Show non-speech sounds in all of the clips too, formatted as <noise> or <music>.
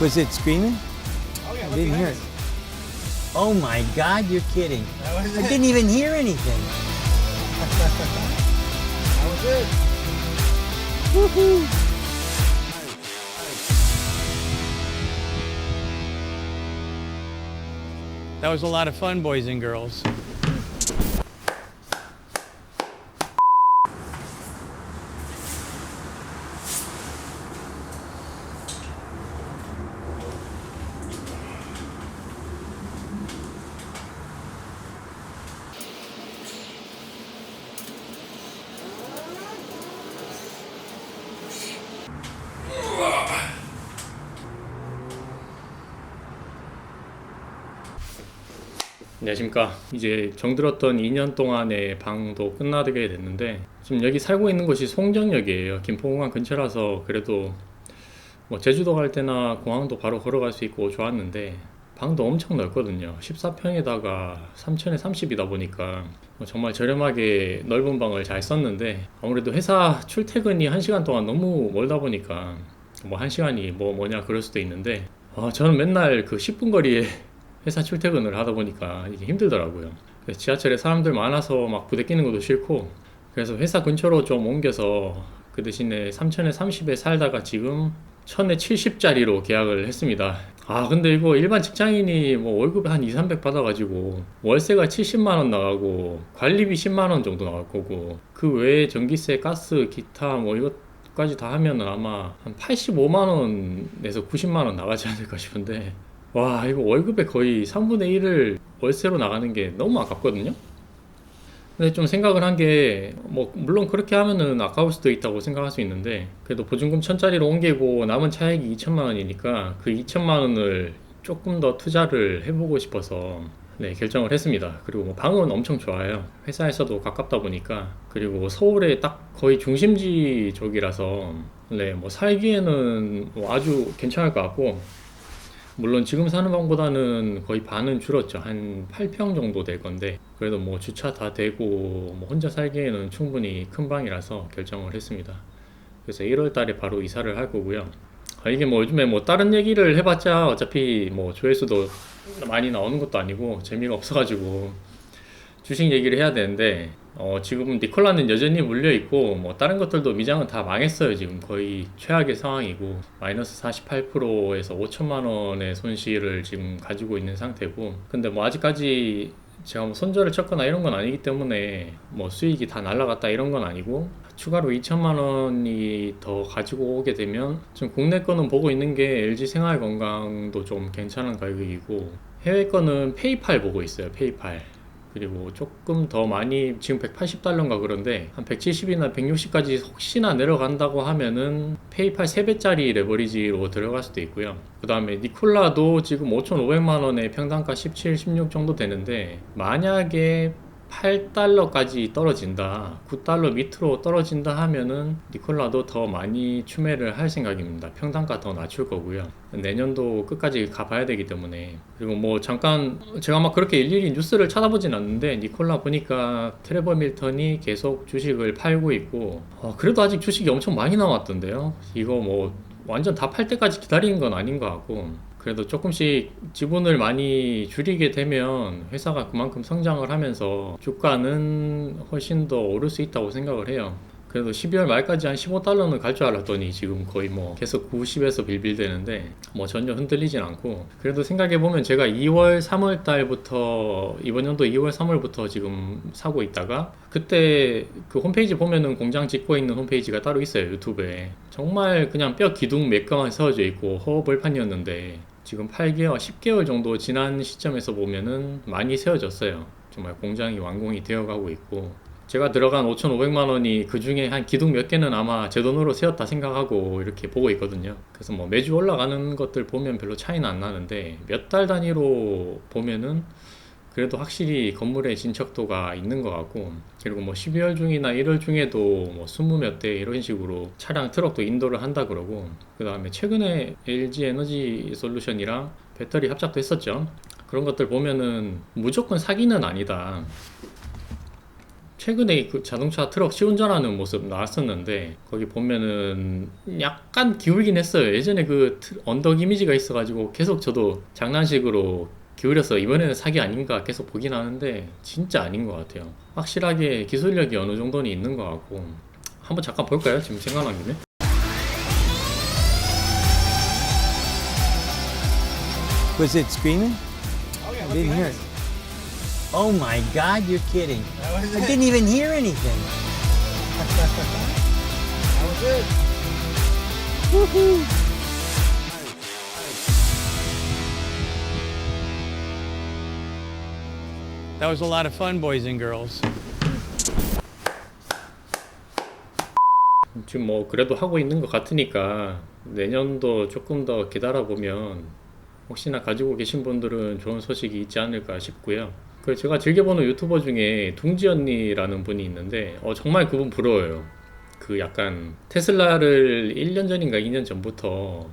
Was it screaming? Oh yeah, I didn't hear it. Oh my God, you're kidding. That was I it. didn't even hear anything. <laughs> That was it. Woohoo! That was a lot of fun, boys and girls. 안녕하십니까. 이제 정들었던 2년 동안의 방도 끝나게 됐는데 지금 여기 살고 있는 곳이 송정역이에요. 김포공항 근처라서 그래도 뭐 제주도 갈 때나 공항도 바로 걸어갈 수 있고 좋았는데 방도 엄청 넓거든요. 14평에다가 3천에 30이다 보니까 뭐 정말 저렴하게 넓은 방을 잘 썼는데 아무래도 회사 출퇴근이 1시간 동안 너무 멀다 보니까 뭐 1시간이 뭐 뭐냐 그럴 수도 있는데 아, 저는 맨날 그 10분 거리에 회사 출퇴근을 하다 보니까 이게 힘들더라고요. 지하철에 사람들 많아서 막 부대 끼는 것도 싫고 그래서 회사 근처로 좀 옮겨서 그 대신에 3천에 30에 살다가 지금 1000에 70짜리로 계약을 했습니다. 아 근데 이거 일반 직장인이 뭐 월급에 한 2, 300 받아가지고 월세가 70만 원 나가고 관리비 10만 원 정도 나갈 거고 그 외에 전기세, 가스, 기타 뭐 이것까지 다 하면은 아마 한 85만 원에서 90만 원 나가지 않을까 싶은데 와 이거 월급의 거의 3분의 1을 월세로 나가는 게 너무 아깝거든요. 근데 좀 생각을 한 게 뭐 물론 그렇게 하면은 아까울 수도 있다고 생각할 수 있는데 그래도 보증금 천짜리로 옮기고 남은 차액이 2천만 원이니까 그 2천만 원을 조금 더 투자를 해보고 싶어서 네 결정을 했습니다. 그리고 뭐 방은 엄청 좋아요. 회사에서도 가깝다 보니까 그리고 서울에 딱 거의 중심지 쪽이라서 네 뭐 살기에는 뭐 아주 괜찮을 것 같고 물론 지금 사는 방보다는 거의 반은 줄었죠. 한 8평 정도 될 건데 그래도 뭐 주차 다 되고 뭐 혼자 살기에는 충분히 큰 방이라서 결정을 했습니다. 그래서 1월 달에 바로 이사를 할 거고요. 아, 이게 뭐 요즘에 뭐 다른 얘기를 해봤자 어차피 뭐 조회수도 많이 나오는 것도 아니고 재미가 없어가지고 주식 얘기를 해야 되는데 어, 지금 니콜라는 여전히 물려 있고 뭐 다른 것들도 미장은 다 망했어요 지금. 거의 최악의 상황이고 마이너스 48%에서 5천만 원의 손실을 지금 가지고 있는 상태고. 근데 뭐 아직까지 제가 뭐 손절을 쳤거나 이런 건 아니기 때문에 뭐 수익이 다 날라갔다 이런 건 아니고 추가로 2천만 원이 더 가지고 오게 되면 지금 국내 거는 보고 있는 게 LG 생활건강도 좀 괜찮은 가격이고 해외 거는 페이팔 보고 있어요 페이팔 그리고 조금 더 많이 지금 180달러인가 그런데 한 170이나 160까지 혹시나 내려간다고 하면은 페이팔 3배짜리 레버리지로 들어갈 수도 있고요. 그 다음에 니콜라도 지금 5,500만 원에 평당가 17, 16 정도 되는데 만약에 8달러까지 떨어진다, 9달러 밑으로 떨어진다 하면은 니콜라도 더 많이 추매를 할 생각입니다. 평단가 더 낮출 거고요. 내년도 끝까지 가봐야 되기 때문에 그리고 뭐 잠깐 제가 막 그렇게 일일이 뉴스를 찾아보진 않는데 니콜라 보니까 트레버 밀턴이 계속 주식을 팔고 있고 어, 그래도 아직 주식이 엄청 많이 남았던데요. 이거 뭐 완전 다 팔 때까지 기다리는 건 아닌 것 같고 그래도 조금씩 지분을 많이 줄이게 되면 회사가 그만큼 성장을 하면서 주가는 훨씬 더 오를 수 있다고 생각을 해요. 그래도 12월 말까지 한 15달러는 갈 줄 알았더니 지금 거의 뭐 계속 90에서 빌빌대는데 뭐 전혀 흔들리진 않고 그래도 생각해 보면 제가 2월 3월 달부터 이번 연도 2월 3월부터 지금 사고 있다가 그때 그 홈페이지 보면은 공장 짓고 있는 홈페이지가 따로 있어요 유튜브에 정말 그냥 뼈 기둥 몇 개만 세워져 있고 허벌판이었는데 지금 8개월 10개월 정도 지난 시점에서 보면은 많이 세워졌어요 정말 공장이 완공이 되어 가고 있고 제가 들어간 5,500만 원이 그 중에 한 기둥 몇 개는 아마 제 돈으로 세웠다 생각하고 이렇게 보고 있거든요. 그래서 뭐 매주 올라가는 것들 보면 별로 차이는 안 나는데 몇 달 단위로 보면은 그래도 확실히 건물의 진척도가 있는 것 같고 그리고 뭐 12월 중이나 1월 중에도 뭐 20몇 대 이런 식으로 차량 트럭도 인도를 한다 그러고 그 다음에 최근에 LG 에너지 솔루션이랑 배터리 합작도 했었죠. 그런 것들 보면은 무조건 사기는 아니다. 최근에 그 자동차 트럭 시운전하는 모습 나왔었는데 거기 보면은 약간 기울긴 했어요. 예전에 그 트- 언덕 이미지가 있어가지고 계속 저도 장난식으로 기울여서 이번에는 사기 아닌가 계속 보긴 하는데 진짜 아닌 것 같아요. 확실하게 기술력이 어느 정도는 있는 것 같고 한번 잠깐 볼까요? 지금 생각난 김에. Was it screaming? I didn't hear it. Oh my God, you're kidding. I didn't even hear anything. That was it. Woohoo! That was a lot of fun, boys and girls. 지금 뭐 그래도 하고 있는 것 같으니까 내년도 조금 더 기다려 보면 혹시나 가지고 계신 분들은 좋은 소식이 있지 않을까 싶고요. 그 제가 즐겨보는 유튜버 중에 둥지 언니라는 분이 있는데 어, 정말 그분 부러워요. 그 약간 테슬라를 1년 전인가 2년 전부터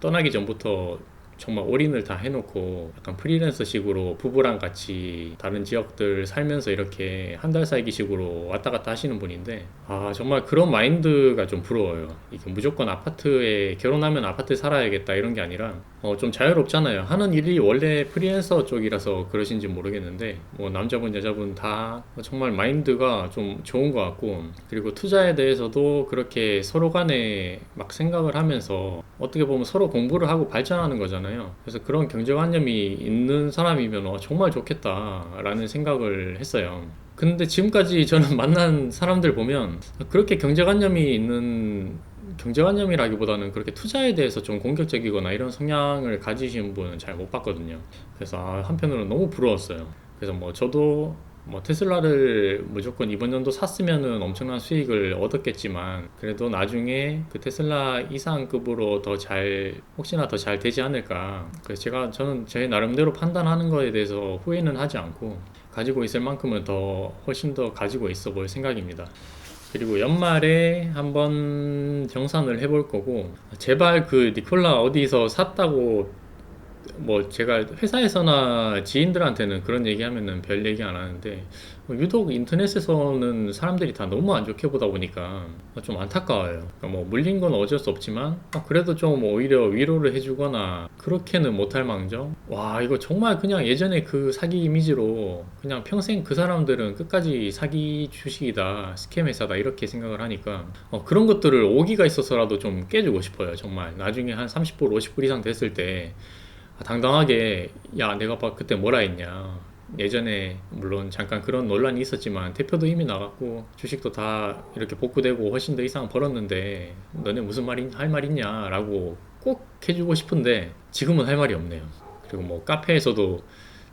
떠나기 전부터 정말 올인을 다 해놓고 약간 프리랜서식으로 부부랑 같이 다른 지역들 살면서 이렇게 한 달 살기식으로 왔다 갔다 하시는 분인데 아 정말 그런 마인드가 좀 부러워요. 이게 무조건 아파트에 결혼하면 아파트에 살아야겠다 이런 게 아니라 어, 좀 자유롭잖아요. 하는 일이 원래 프리랜서 쪽이라서 그러신지 모르겠는데 뭐 남자분 여자분 다 정말 마인드가 좀 좋은 것 같고 그리고 투자에 대해서도 그렇게 서로 간에 막 생각을 하면서 어떻게 보면 서로 공부를 하고 발전하는 거잖아요. 그래서 그런 경제관념이 있는 사람이면 어, 정말 좋겠다라는 생각을 했어요. 근데 지금까지 저는 <laughs> 만난 사람들 보면 그렇게 경제관념이 있는 경제관념이라기보다는 그렇게 투자에 대해서 좀 공격적이거나 이런 성향을 가지신 분은 잘 못 봤거든요. 그래서 아, 한편으로는 너무 부러웠어요. 그래서 뭐 저도 뭐 테슬라를 무조건 이번 연도 샀으면은 엄청난 수익을 얻었겠지만 그래도 나중에 그 테슬라 이상급으로 더 잘 혹시나 더 잘 되지 않을까 그래서 제가 저는 제 나름대로 판단하는 거에 대해서 후회는 하지 않고 가지고 있을 만큼은 더 훨씬 더 가지고 있어 볼 생각입니다. 그리고 연말에 한번 정산을 해볼 거고 제발 그 니콜라 어디서 샀다고 뭐 제가 회사에서나 지인들한테는 그런 얘기하면은 별 얘기 안 하는데 뭐 유독 인터넷에서는 사람들이 다 너무 안 좋게 보다 보니까 좀 안타까워요. 그러니까 뭐 물린 건 어쩔 수 없지만 아, 그래도 좀 오히려 위로를 해주거나 그렇게는 못할 망정. 와 이거 정말 그냥 예전에 그 사기 이미지로 그냥 평생 그 사람들은 끝까지 사기 주식이다 스캠 회사다 이렇게 생각을 하니까 어, 그런 것들을 오기가 있어서라도 좀 깨주고 싶어요. 정말 나중에 한 30불 50불 이상 됐을 때 아, 당당하게 야 내가 봐 그때 뭐라 했냐. 예전에 물론 잠깐 그런 논란이 있었지만 대표도 이미 나갔고 주식도 다 이렇게 복구되고 훨씬 더 이상 벌었는데 너네 무슨 말이 할말 있냐라고 꼭 해주고 싶은데 지금은 할 말이 없네요. 그리고 뭐 카페에서도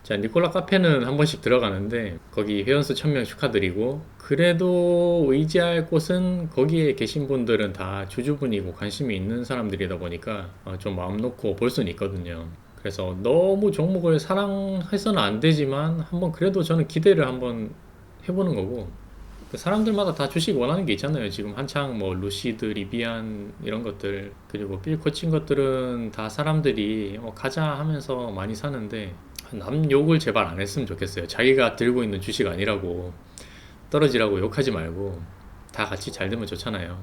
자 니콜라 카페는 한 번씩 들어가는데 거기 회원수 1000명 축하드리고 그래도 의지할 곳은 거기에 계신 분들은 다 주주분이고 관심이 있는 사람들이다 보니까 어, 좀 마음 놓고 볼 수는 있거든요 그래서 너무 종목을 사랑해서는 안 되지만 한번 그래도 저는 기대를 한번 해보는 거고 그 사람들마다 다 주식 원하는 게 있잖아요. 지금 한창 뭐 루시드, 리비안 이런 것들 그리고 빌 코친 것들은 다 사람들이 어, 가자 하면서 많이 사는데 남 욕을 제발 안 했으면 좋겠어요. 자기가 들고 있는 주식 아니라고 떨어지라고 욕하지 말고 다 같이 잘 되면 좋잖아요.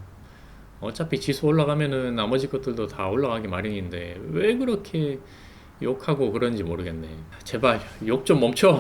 어차피 지수 올라가면은 나머지 것들도 다 올라가기 마련인데 왜 그렇게 욕하고 그런지 모르겠네. 제발 욕 좀 멈춰.